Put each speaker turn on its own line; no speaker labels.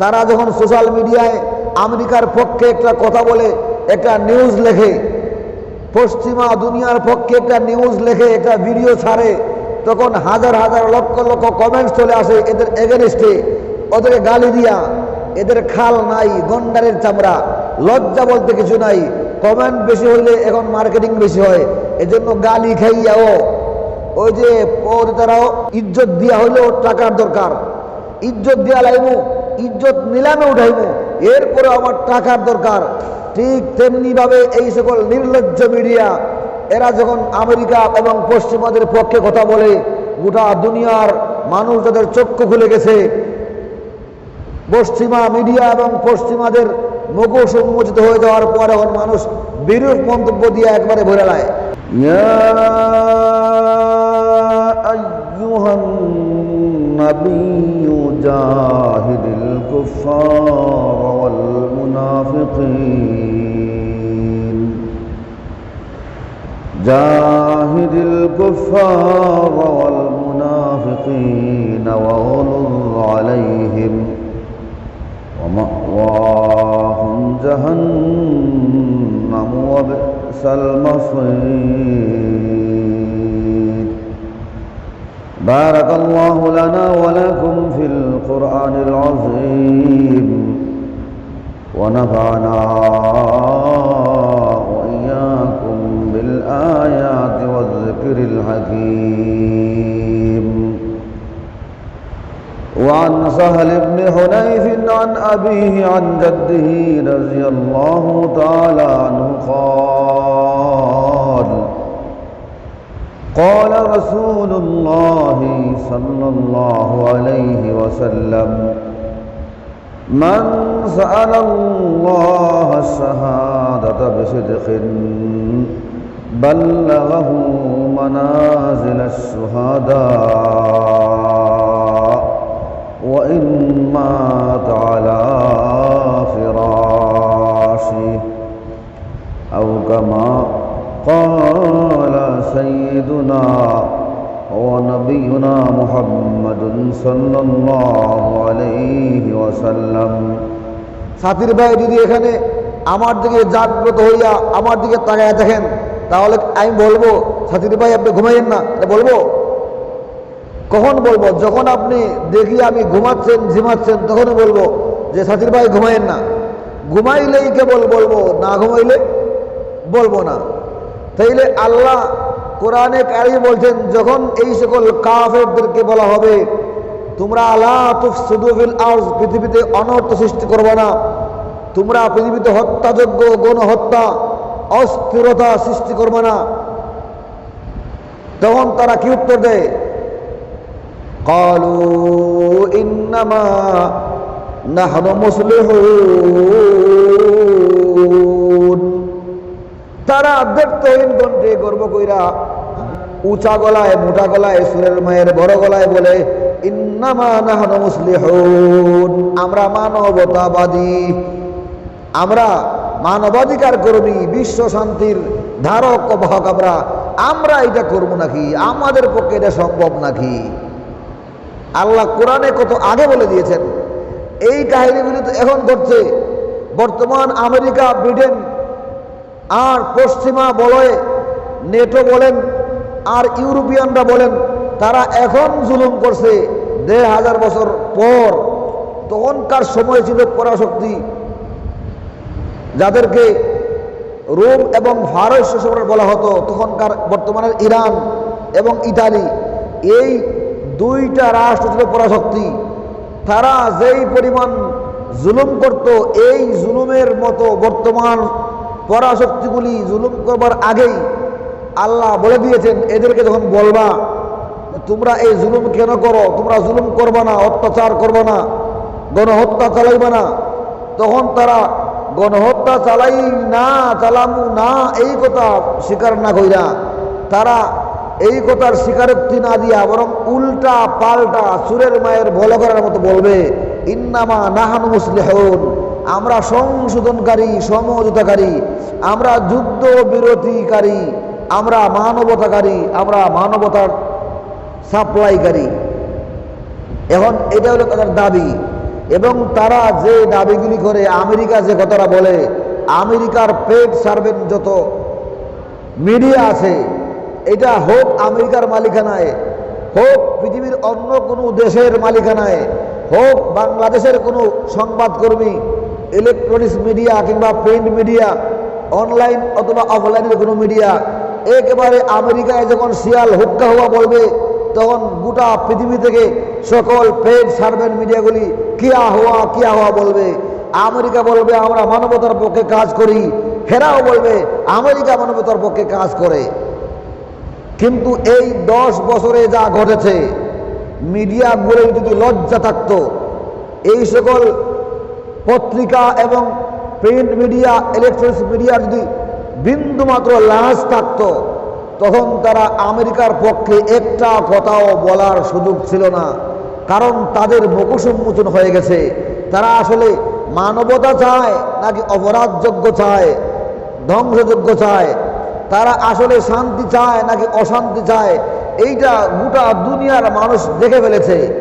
তারা যখন সোশ্যাল মিডিয়ায় আমেরিকার পক্ষে একটা কথা বলে, একটা নিউজ লেখে, পশ্চিমা দুনিয়ার পক্ষে একটা নিউজ লেখে, একটা ভিডিও ছাড়ে, তখন হাজার হাজার লক্ষ লক্ষ কমেন্টস চলে আসে এদের এগেনস্টে ওদেরকে গালি দিয়া, এদের খাল নাই, গন্ডারের চামড়া, লজ্জা বলতে কিছু নাই। কমেন্ট বেশি হইলে এখন মার্কেটিং বেশি হয়। এজন্য গালি খাইয়াও ওই যে ওর তারাও ইজ্জত দিয়া হইলেও টাকার দরকার। ইজ্জত দিয়া লাইমু। ইজ্জত নিলামে উঠাইব। এরপরে আমার টাকার দরকার। ঠিক তেমনিভাবে এই সকল নির্লজ্জ মিডিয়া, এরা যখন আমেরিকা এবং পশ্চিমাদের পক্ষে কথা বলে, গোটা দুনিয়ার মানুষ তাদের চক্ষু খুলে গেছে। পশ্চিমা মিডিয়া এবং পশ্চিমাদের মুখোশ উন্মোচিত হয়ে যাওয়ার পর এখন মানুষ বিরূপ মন্তব্য দিয়ে একবারে ভরে
নেয় النبي جاهد الكفار والمنافقين. جاهد الكفار والمنافقين واغلظ عليهم ومأواهم جهنم وبئس المصير. بارك الله لنا ولكم في القرآن العظيم. ونفعنا وإياكم بالآيات والذكر الحكيم. وعن سهل بن حنيف عن أبيه عن جده رضي الله تعالى عنه قال قال رسول الله صلى الله عليه وسلم من سأل الله الشهادة بصدق بلغه منازل الشهداء وإن مات على فراشه أو كما قال سيدنا ونبينا محمد صلى الله عليه وسلم
সাথীর ভাই যদি এখানে আমার দিকে জাগ্রত হইয়া আমার দিকে তাকায় দেখেন তাহলে আমি বলবো সাথীর ভাই আপনি ঘুমাইয়েন না এটা বলবো কখন বলবো যখন আপনি দেখি আমি ঘুমাচ্ছেন ঝিমাচ্ছেন তখনই বলবো যে সাথীর ভাই ঘুমাইয়েন না ঘুমাইলেই কেবল বলবো না ঘুমাইলে বলবো না তাইলে আল্লাহ কোরআনে কারি বলছেন, যখন এই সকল কাফেরদেরকে বলা হবে, তোমরা আল্লাহ সুদুফিল আর্জ, পৃথিবীতে অনর্থ সৃষ্টি করবে না। তোমরা পৃথিবীতে হত্যাযোগ্য গণহত্যা, অস্থিরতা সৃষ্টি করবে না। তখন তারা কি উত্তর দেয়? কলু ইন্নামা নাহন মুসলিহ ব্যক্তহীন কণ্ঠে গর্ব কইরা উঁচা গলায়, মোটা গলায়, সুরের মায়ের বড় গলায় বলে আমরা মানবতাবাদী। আমরা মানবাধিকার কর্মী, বিশ্ব শান্তির ধারক বাহক আমরা। আমরা এটা করব নাকি? আমাদের পক্ষে এটা সম্ভব নাকি? আল্লাহ কোরআনে কত আগে বলে দিয়েছেন। এই কাহিনীগুলি তো এখন ঘটছে। বর্তমান আমেরিকা, ব্রিটেন আর পশ্চিমা বলয়ে নেটো বলেন, আর ইউরোপিয়ানরা বলেন, তারা এখন জুলুম করছে দেড় হাজার বছর পর। তখনকার সময় ছিল পরাশক্তি, যাদেরকে রোম এবং ফারস্য সম্রাট বলা হতো, তখনকার বর্তমানের ইরান এবং ইতালি। এই দুইটা রাষ্ট্র ছিল পরাশক্তি। তারা যেই পরিমাণ জুলুম করত, এই জুলুমের মতো বর্তমান পরাশক্তিগুলি জুলুম করবার আগেই আল্লাহ বলে দিয়েছেন, এদেরকে যখন বলবা তোমরা এই জুলুম কেন করো, তোমরা জুলুম করবা না, অত্যাচার করবা না, গণহত্যা চালাইবা না, তখন তারা, গণহত্যা চালাই না, চালামু না, এই কথা স্বীকার না কইরা তারা এই কথার স্বীকারোক্তি না দিয়া বরং উল্টা পাল্টা সুরের মায়ের ভল করার মতো বলবে, ইন্নামা নাহানু মুসলিহুন। আমরা সংশোধনকারী, সমঝোতাকারী, আমরা যুদ্ধ বিরতিকারী আমরা মানবতাকারী, আমরা মানবতার সাপ্লাইকারী। এখন এটা হলো তাদের দাবি। এবং তারা যে দাবিগুলি করে, আমেরিকা যে কথাটা বলে, আমেরিকার পেট সার্ভেন্ট যত মিডিয়া আছে, এটা হোক আমেরিকার মালিকানায়, হোক পৃথিবীর অন্য কোনো দেশের মালিকানায়, হোক বাংলাদেশের কোনো সংবাদকর্মী ইলেকট্রনিক্স মিডিয়া কিংবা প্রিন্ট মিডিয়া অনলাইন অথবা অফলাইনের কোনো মিডিয়া একেবারে আমেরিকায় যখন শিয়াল হুক্কা হওয়া বলবে, তখন গোটা পৃথিবী থেকে সকল পেড সার্ভেন্ট মিডিয়াগুলি কিয়া হওয়া কিয়া হওয়া বলবে। আমেরিকা বলবে, আমরা মানবতার পক্ষে কাজ করি। হেরাও বলবে, আমেরিকা মানবতার পক্ষে কাজ করে। কিন্তু এই দশ বছরে যা ঘটেছে মিডিয়াগুলোর যদি লজ্জা থাকতো, এই সকল পত্রিকা এবং প্রিন্ট মিডিয়া ইলেকট্রনিক্স মিডিয়া যদি বিন্দুমাত্র লাশ থাকতো, তখন তারা আমেরিকার পক্ষে একটা কথাও বলার সুযোগ ছিল না। কারণ তাদের মুখোশ উন্মোচন হয়ে গেছে। তারা আসলে মানবতা চায় নাকি অপরাধযোগ্য চায়, ধ্বংসযোগ্য চায়? তারা আসলে শান্তি চায় নাকি অশান্তি চায়? এইটা গোটা দুনিয়ার মানুষ দেখে ফেলেছে।